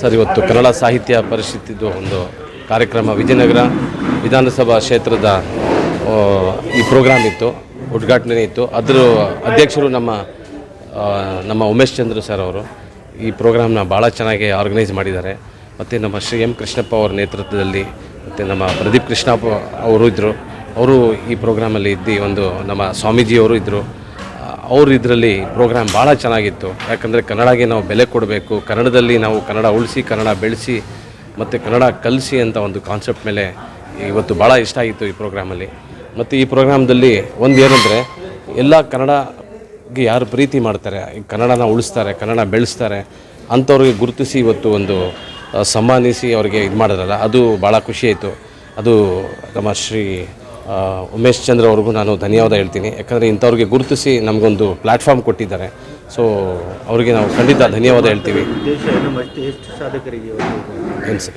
Sir, ಇವತ್ತು ಕನ್ನಡ ಸಾಹಿತ್ಯ ಪರಿಷತ್ತಿದ್ದು ಒಂದು ಕಾರ್ಯಕ್ರಮ ವಿಜಯನಗರ ವಿಧಾನಸಭಾ ಕ್ಷೇತ್ರದ ಈ ಪ್ರೋಗ್ರಾಮ್ ಇತ್ತು, ಉದ್ಘಾಟನೆ ಇತ್ತು. ಅದರ ಅಧ್ಯಕ್ಷರು ನಮ್ಮ ನಮ್ಮ ಉಮೇಶ್ ಚಂದ್ರ ಸರ್ ಅವರು ಈ ಪ್ರೋಗ್ರಾಮ್ನ ಭಾಳ ಚೆನ್ನಾಗಿ ಆರ್ಗನೈಸ್ ಮಾಡಿದ್ದಾರೆ. ಮತ್ತು ನಮ್ಮ ಶ್ರೀ ಎಂ ಕೃಷ್ಣಪ್ಪ ಅವರ ನೇತೃತ್ವದಲ್ಲಿ ಮತ್ತು ನಮ್ಮ ಪ್ರದೀಪ್ ಕೃಷ್ಣಪ್ಪ ಅವರು ಇದ್ದರು ಅವರು ಈ ಪ್ರೋಗ್ರಾಮಲ್ಲಿ ಇದ್ದು ಒಂದು ನಮ್ಮ ಸ್ವಾಮೀಜಿಯವರು ಇದ್ದರು ಅವ್ರ ಇದರಲ್ಲಿ ಪ್ರೋಗ್ರಾಮ್ ಭಾಳ ಚೆನ್ನಾಗಿತ್ತು. ಯಾಕಂದರೆ ಕನ್ನಡಗೆ ನಾವು ಬೆಲೆ ಕೊಡಬೇಕು. ಕನ್ನಡದಲ್ಲಿ ನಾವು ಕನ್ನಡ ಉಳಿಸಿ, ಕನ್ನಡ ಬೆಳೆಸಿ, ಮತ್ತು ಕನ್ನಡ ಕಲಿಸಿ ಅಂತ ಒಂದು ಕಾನ್ಸೆಪ್ಟ್ ಮೇಲೆ ಇವತ್ತು ಭಾಳ ಇಷ್ಟ ಆಗಿತ್ತು ಈ ಪ್ರೋಗ್ರಾಮಲ್ಲಿ ಮತ್ತು ಈ ಪ್ರೋಗ್ರಾಮ್ದಲ್ಲಿ ಒಂದು ಏನಂದರೆ, ಎಲ್ಲ ಕನ್ನಡಗೆ ಯಾರು ಪ್ರೀತಿ ಮಾಡ್ತಾರೆ ಕನ್ನಡನ ಉಳಿಸ್ತಾರೆ, ಕನ್ನಡ ಬೆಳೆಸ್ತಾರೆ, ಅಂಥವ್ರಿಗೆ ಗುರುತಿಸಿ ಇವತ್ತು ಒಂದು ಸಮ್ಮಾನಿಸಿ ಅವರಿಗೆ ಇದು ಮಾಡಿದ್ರಲ್ಲ, ಅದು ಭಾಳ ಖುಷಿ ಆಯಿತು. ಅದು ನಮ್ಮ ಶ್ರೀ ಉಮೇಶ್ ಚಂದ್ರ ಅವ್ರಿಗೂ ನಾನು ಧನ್ಯವಾದ ಹೇಳ್ತೀನಿ. ಯಾಕಂದರೆ ಇಂಥವ್ರಿಗೆ ಗುರುತಿಸಿ ನಮಗೊಂದು ಪ್ಲ್ಯಾಟ್ಫಾರ್ಮ್ ಕೊಟ್ಟಿದ್ದಾರೆ. ಸೊ ಅವರಿಗೆ ನಾವು ಖಂಡಿತ ಧನ್ಯವಾದ ಹೇಳ್ತೀವಿ.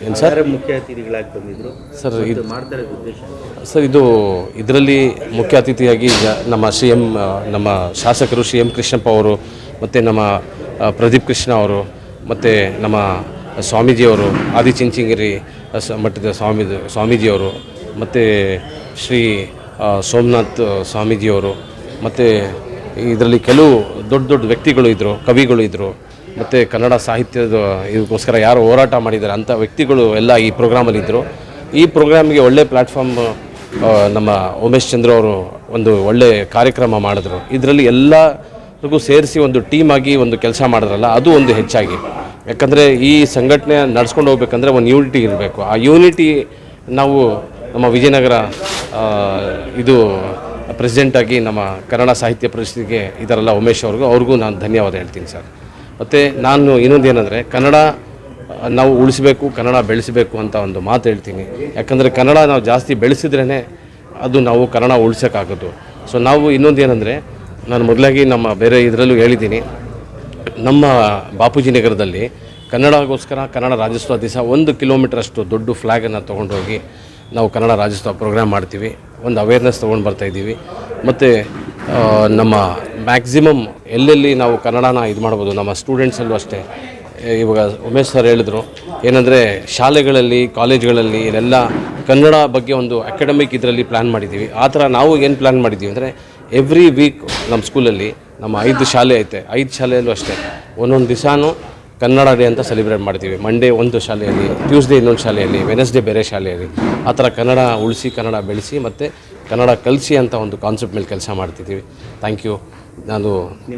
ಏನು? ಸರ್? ಮುಖ್ಯ ಅತಿಥಿಗಳಾಗಿ ಬಂದಿದ್ರು? ಸರ್ ಇದು ಸರ್ ಇದು ಇದರಲ್ಲಿ ಮುಖ್ಯ ಅತಿಥಿಯಾಗಿ ನಮ್ಮ ಸಿ ಎಂ ನಮ್ಮ ಶಾಸಕರು ಸಿ ಎಂ ಕೃಷ್ಣಪ್ಪ ಅವರು ಮತ್ತು ನಮ್ಮ ಪ್ರದೀಪ್ ಕೃಷ್ಣ ಅವರು ಮತ್ತು ನಮ್ಮ ಸ್ವಾಮೀಜಿಯವರು ಆದಿಚುಂಚನಗಿರಿ ಚಿಂಚಿಂಗಿರಿ ಮಠದ ಸ್ವಾಮಿ ಸ್ವಾಮೀಜಿಯವರು ಮತ್ತು ಶ್ರೀ ಸೋಮನಾಥ್ ಸ್ವಾಮೀಜಿಯವರು, ಮತ್ತು ಇದರಲ್ಲಿ ಕೆಲವು ದೊಡ್ಡ ದೊಡ್ಡ ವ್ಯಕ್ತಿಗಳು ಇದ್ದರು ಕವಿಗಳು ಇದ್ದರು ಮತ್ತು ಕನ್ನಡ ಸಾಹಿತ್ಯದ ಇದಕ್ಕೋಸ್ಕರ ಯಾರು ಹೋರಾಟ ಮಾಡಿದ್ದಾರೆ ಅಂಥ ವ್ಯಕ್ತಿಗಳು ಎಲ್ಲ ಈ ಪ್ರೋಗ್ರಾಮಲ್ಲಿದ್ದರು ಈ ಪ್ರೋಗ್ರಾಮ್ಗೆ ಒಳ್ಳೆ ಪ್ಲ್ಯಾಟ್ಫಾರ್ಮ್ ನಮ್ಮ ಉಮೇಶ್ ಚಂದ್ರ ಅವರು ಒಂದು ಒಳ್ಳೆ ಕಾರ್ಯಕ್ರಮ ಮಾಡಿದ್ರು. ಇದರಲ್ಲಿ ಎಲ್ಲರಿಗೂ ಸೇರಿಸಿ ಒಂದು ಟೀಮ್ ಆಗಿ ಒಂದು ಕೆಲಸ ಮಾಡಿದ್ರಲ್ಲ, ಅದು ಒಂದು ಹೆಚ್ಚಾಗಿ. ಯಾಕಂದರೆ ಈ ಸಂಘಟನೆ ನಡ್ಸ್ಕೊಂಡು ಹೋಗ್ಬೇಕಂದ್ರೆ ಒಂದು ಯೂನಿಟಿ ಇರಬೇಕು. ಆ ಯೂನಿಟಿ ನಾವು ನಮ್ಮ ವಿಜಯನಗರ ಇದು ಪ್ರೆಸಿಡೆಂಟಾಗಿ ನಮ್ಮ ಕನ್ನಡ ಸಾಹಿತ್ಯ ಪರಿಷತ್ತಿಗೆ ಇದರಲ್ಲ ಉಮೇಶ್ ಅವ್ರಿಗೂ ಅವ್ರಿಗೂ ನಾನು ಧನ್ಯವಾದ ಹೇಳ್ತೀನಿ ಸರ್. ಮತ್ತು ನಾನು ಇನ್ನೊಂದು ಏನಂದರೆ, ಕನ್ನಡ ನಾವು ಉಳಿಸಬೇಕು, ಕನ್ನಡ ಬೆಳೆಸಬೇಕು ಅಂತ ಒಂದು ಮಾತು ಹೇಳ್ತೀನಿ. ಯಾಕಂದರೆ ಕನ್ನಡ ನಾವು ಜಾಸ್ತಿ ಬೆಳೆಸಿದ್ರೇ ಅದು ನಾವು ಕನ್ನಡ ಉಳಿಸೋಕ್ಕಾಗೋದು. ಸೊ ನಾವು ಇನ್ನೊಂದು ಏನಂದರೆ, ನಾನು ಮೊದಲಾಗಿ ನಮ್ಮ ಬೇರೆ ಇದರಲ್ಲೂ ಹೇಳಿದ್ದೀನಿ, ನಮ್ಮ ಬಾಪೂಜಿ ನಗರದಲ್ಲಿ ಕನ್ನಡಗೋಸ್ಕರ ಕನ್ನಡ ರಾಜ್ಯೋತ್ಸವ ದಿವಸ ಒಂದು ಕಿಲೋಮೀಟ್ರಷ್ಟು ದೊಡ್ಡ ಫ್ಲ್ಯಾಗನ್ನು ತೊಗೊಂಡೋಗಿ ನಾವು ಕನ್ನಡ ರಾಜ್ಯೋತ್ಸವ ಪ್ರೋಗ್ರಾಮ್ ಮಾಡ್ತೀವಿ. ಒಂದು ಅವೇರ್ನೆಸ್ ತೊಗೊಂಡು ಬರ್ತಾಯಿದ್ದೀವಿ ಮತ್ತು ನಮ್ಮ ಮ್ಯಾಕ್ಸಿಮಮ್ ಎಲ್ಲೆಲ್ಲಿ ನಾವು ಕನ್ನಡನ ಇದು ಮಾಡ್ಬೋದು, ನಮ್ಮ ಸ್ಟೂಡೆಂಟ್ಸಲ್ಲೂ ಅಷ್ಟೇ. ಇವಾಗ ಉಮೇಶ್ ಸರ್ ಹೇಳಿದ್ರು, ಏನಂದರೆ ಶಾಲೆಗಳಲ್ಲಿ ಕಾಲೇಜ್ಗಳಲ್ಲಿ ಇಲ್ಲೆಲ್ಲ ಕನ್ನಡ ಬಗ್ಗೆ ಒಂದು ಅಕಾಡೆಮಿಕ್ ಇದರಲ್ಲಿ ಪ್ಲ್ಯಾನ್ ಮಾಡಿದ್ದೀವಿ. ಆ ಥರ ನಾವು ಏನು ಪ್ಲ್ಯಾನ್ ಮಾಡಿದ್ದೀವಿ ಅಂದರೆ ಎವ್ರಿ ವೀಕ್ ನಮ್ಮ ಸ್ಕೂಲಲ್ಲಿ ನಮ್ಮ ಐದು ಶಾಲೆ ಐತೆ. ಐದು ಶಾಲೆಯಲ್ಲೂ ಅಷ್ಟೇ. ಒಂದೊಂದು ದಿವಸನೂ ಕನ್ನಡ ಡೇ ಅಂತ ಸೆಲೆಬ್ರೇಟ್ ಮಾಡ್ತೀವಿ. ಮಂಡೇ ಒಂದು ಶಾಲೆಯಲ್ಲಿ ಟ್ಯೂಸ್ಡೇ ಇನ್ನೊಂದು ಶಾಲೆಯಲ್ಲಿ ವೆನಸ್ಡೇ ಬೇರೆ ಶಾಲೆಯಲ್ಲಿ. ಆ ಥರ ಕನ್ನಡ ಉಳಿಸಿ, ಕನ್ನಡ ಬೆಳೆಸಿ ಮತ್ತು ಕನ್ನಡ ಕಲಿಸಿ ಅಂತ ಒಂದು ಕಾನ್ಸೆಪ್ಟ್ ಮೇಲೆ ಕೆಲಸ ಮಾಡ್ತಿದ್ದೀವಿ. ಥ್ಯಾಂಕ್ ಯು ನಾನು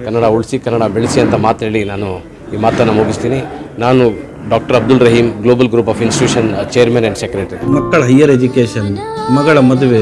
ಕನ್ನಡ ಉಳಿಸಿ, ಕನ್ನಡ ಬೆಳೆಸಿ ಅಂತ ಮಾತು ಹೇಳಿ ನಾನು ಈ ಮಾತನ್ನು ಮುಗಿಸ್ತೀನಿ. ನಾನು doctor Abdul Rahim global group of institution chairman and secretary ಮಕ್ಕಳ ಹೈಯರ್ ಎಜುಕೇಷನ್ ಮಗಳ ಮದುವೆ